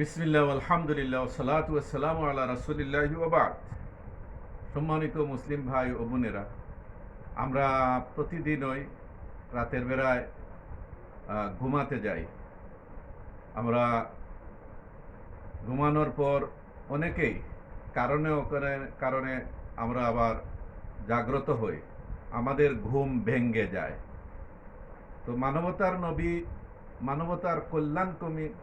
বিসমিল্লাহ আলহামদুলিল্লাহ সালাত সালাম আল্লাহ রাসুলিল্লাহ ওবাদ সম্মানিত মুসলিম ভাই ও বোনেরা, আমরা প্রতিদিনই রাতের বেলায় ঘুমাতে যাই। আমরা ঘুমানোর পর অনেকেই কারণে কারণে আমরা আবার জাগ্রত হই। আমাদের ঘুম ভেঙ্গে যায়। তো মানবতার নবী মানবতার কল্যাণ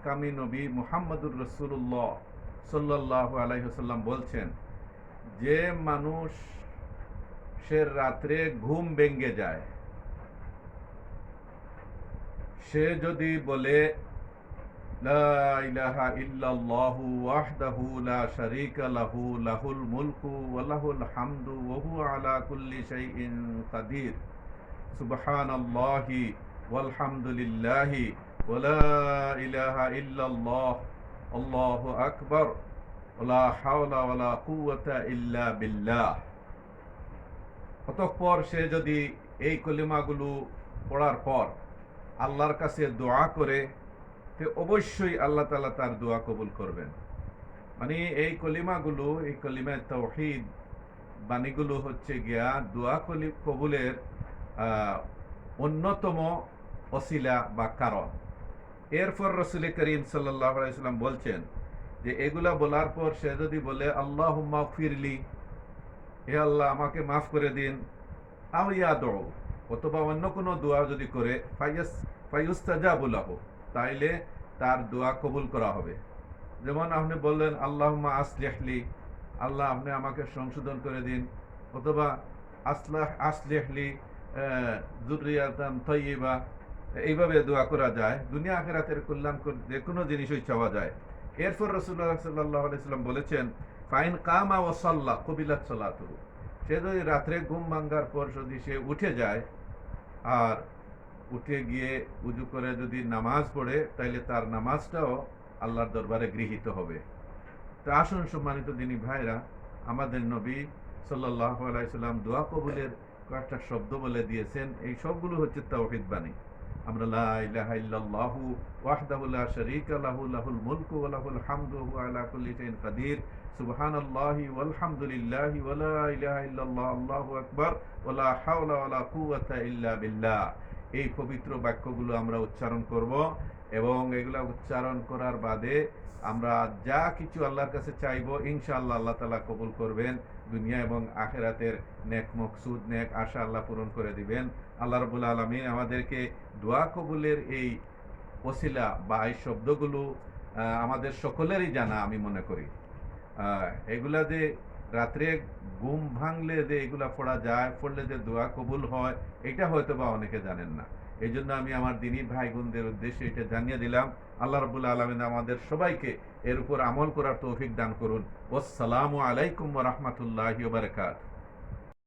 কমি নবী মুহাম্মদুর রসুল্লাহ সাল্লাহ আলাইসাল্লাম বলছেন, যে মানুষ সে রাত্রে ঘুম ভেঙ্গে যায়, সে যদি বলে ইলাহা অতঃপর সে যদি এই কলিমাগুলো পড়ার পর আল্লাহর কাছে দোয়া করে, তে অবশ্যই আল্লাহ তালা তার দোয়া কবুল করবেন। মানে এই কলিমাগুলো, এই কলিমা তৌহিদ বাণীগুলো হচ্ছে গিয়া দোয়া কলি, কবুলের অন্যতম অসিলা বা কারণ। এরপর রসুল করিম আলাইসাল্লাম বলছেন যে, এগুলা বলার পর সে যদি বলে আল্লাহ ফিরলি হে আল্লাহ, আমাকে মাফ করে দিন। আও ইয়াদ অথবা অন্য কোনো দোয়া যদি করে, ফাইয়াস ফাইউস্তাজাবুলাহ তাইলে তার দোয়া কবুল করা হবে। যেমন আপনি বললেন আল্লাহ আসলেহলি আল্লাহ আপনি আমাকে সংশোধন করে দিন। অথবা, আসলাহ আসলেহলি জুরিয়াতান তৈবা এইভাবে দোয়া করা যায়। দুনিয়া আখেরাতের কল্যাণ যে কোনো জিনিসই চাওয়া যায়। এরপর রসুল্লাহ সাল্লাহ আলাইসাল্লাম বলেছেন, ফাইন কামা ও সাল্লাহ কবিলাত সাল্লাতুহু সে যদি রাত্রে ঘুম ভাঙ্গার পর যদি সে উঠে যায়, আর উঠে গিয়ে উজু করে যদি নামাজ পড়ে, তাইলে তার নামাজটাও আল্লাহর দরবারে গৃহীত হবে। তো আসুন সম্মানিত দিনী ভাইরা, আমাদের নবী সাল্লাহ আলাইসাল্লাম দোয়া কবুলের কয়েকটা শব্দ বলে দিয়েছেন। এই সবগুলো হচ্ছে তাওহিদ বাণী। আমরা লা ইলাহা ইল্লাল্লাহু ওয়াহদাহু লা শারীকা লাহু, লাহুল মুলকু ওয়া লাহুল হামদু ওয়া আলা কুল্লি শাইইন কাদির সুবহানাল্লাহি ওয়ালহামদুলিল্লাহি ওয়া লা ইলাহা ইল্লাল্লাহ, আল্লাহু আকবার। ওয়া লা হাওলা ওয়া লা কুওয়াতা ইল্লা বিল্লাহ। এই পবিত্র বাক্যগুলো আমরা উচ্চারণ করব এবং এগুলা উচ্চারণ করার বাদে আমরা যা কিছু আল্লাহর কাছে চাইব, ইনশাআল্লাহ আল্লাহ তালা কবুল করবেন। দুনিয়া এবং আখেরাতের নেক মকসুদ, নেক আশা আল্লাহ পূরণ করে দিবেন। আল্লাহ রবুল আলমিন আমাদেরকে দোয়া কবুলের এই ওসিলা বা এই শব্দগুলো আমাদের সকলেরই জানা আমি মনে করি। এগুলা যে রাত্রে ঘুম ভাঙলে যে এগুলা পড়া যায় পড়লে যে দোয়া কবুল হয়, এটা হয়তো বা অনেকে জানেন না। এই জন্য আমি আমার দিনী ভাই বোনদের উদ্দেশ্যে এটা জানিয়ে দিলাম। আল্লাহ রবুল্লা আলমিন আমাদের সবাইকে এর উপর আমল করার তৌফিক দান করুন। ওসালামু আলাইকুম রহমতুল্লাহ বারকাত